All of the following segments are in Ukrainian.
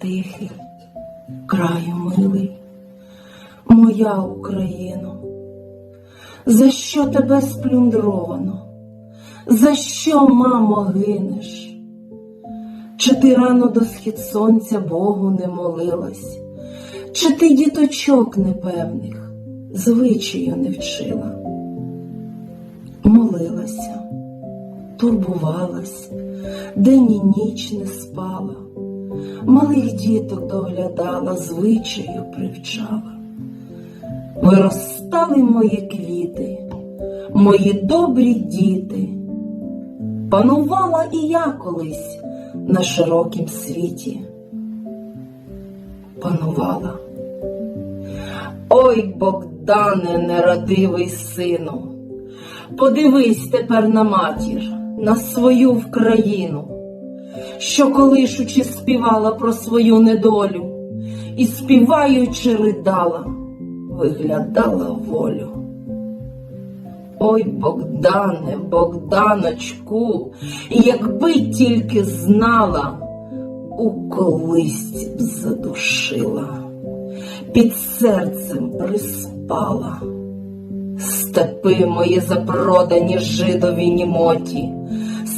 тихий, краю милий, моя Україно, за що тебе сплюндровано? За що, мамо, гинеш? Чи ти рано до схід сонця Богу не молилась? Чи ти діточок непевних звичаю не вчила? Молилася, турбувалась, день і ніч не спала, малих діток доглядала, звичаю привчала. Виростали мої квіти, мої добрі діти. Панувала і я колись на широкім світі. Панувала. Ой, Богдане, нерадивий сину, подивись тепер на матір, на свою Вкраїну, що колишучи співала про свою недолю, і співаючи ридала, виглядала волю. Ой, Богдане, Богданочку, якби тільки знала, у колисці б задушила, під серцем приспала. Степи мої запродані жидові німоті,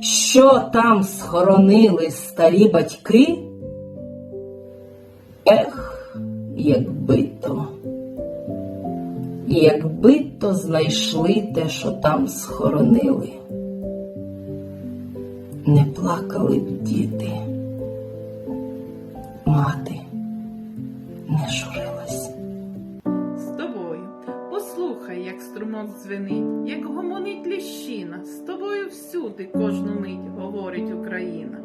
Що там схоронили старі батьки? Ех, якби то. Якби то знайшли те, що там схоронили, не плакали б діти, мати не журилась. з тобою. Послухай, як струмок дзвенить, як гомонить тобою всюди кожну мить говорить Україна.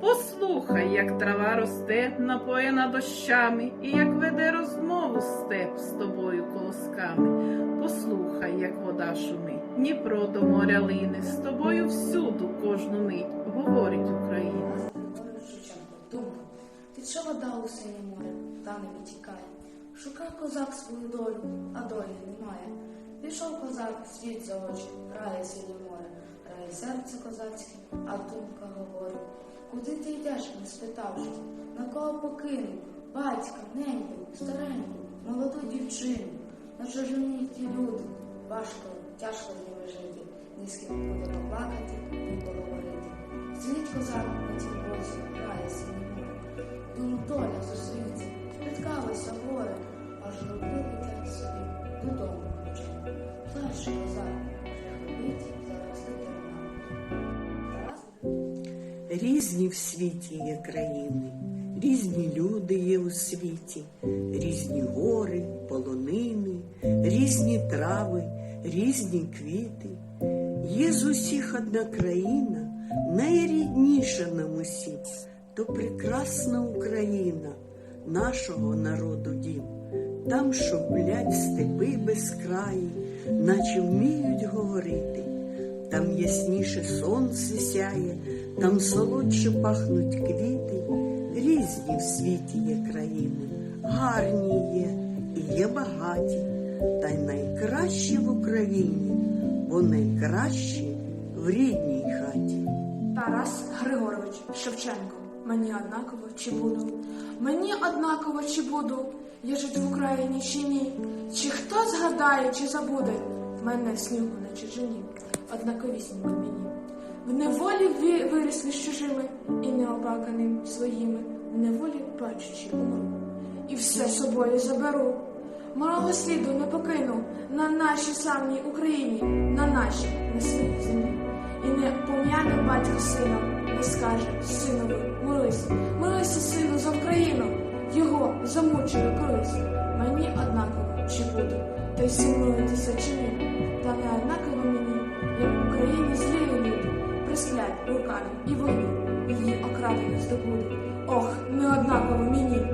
Послухай, як трава росте, напоєна дощами, і як веде розмову степ з тобою колосками. Послухай, як вода шумить, Дніпро до моря лине, з тобою всюду кожну мить говорить Україна. Думка. Тече вода у синє море, та не витікає. Шукав козак свою долю, а долі немає. Пішов козак, світ за очі, грає синє море, грає серце козацьке, а думка говорить. Куди ти йдеш, не спитавши, на кого покинув, батька, неньку, стареньку, молоду дівчину, на чужині ті люди, важко, тяжко з ними жити, ні з ким буде плакати, ні поговорити. Сидить козак на тім боці, грає синє море. Доля зустріться, спіткалося горе, Різні в світі є країни, різні люди є у світі, різні гори, полонини, різні трави, різні квіти. Є з усіх одна країна, найрідніша нам усім, то прекрасна Україна, нашого народу дім. Там шумлять степи безкраї, наче вміють говорити. Там ясніше сонце сяє, там солодше пахнуть квіти, різні в світі є країни, гарні є і є багаті, та й найкращі в Україні, бо найкращі в рідній хаті. Тарас Григорович Шевченко. Мені однаково чи буду. Мені однаково чи буду. Я жить в Україні чи ні. Чи хто згадає, чи забуде мене снігу на чужині, однаковісінько мені. В неволі ви- виросли з чужими і неопаканим своїми, в неволі бачучи умру. І все собою заберу, мого сліду не покину на нашій славній Україні, на нашій на своїй землі. І не пом'яне батько сином, не скаже синові, молись, молися, сину, за Україну, його замучили колись. Мені однаково, чи буду, той син молитися чи ні, та не однаково і вони її окрадені здобуде. Ох, не однаково мені,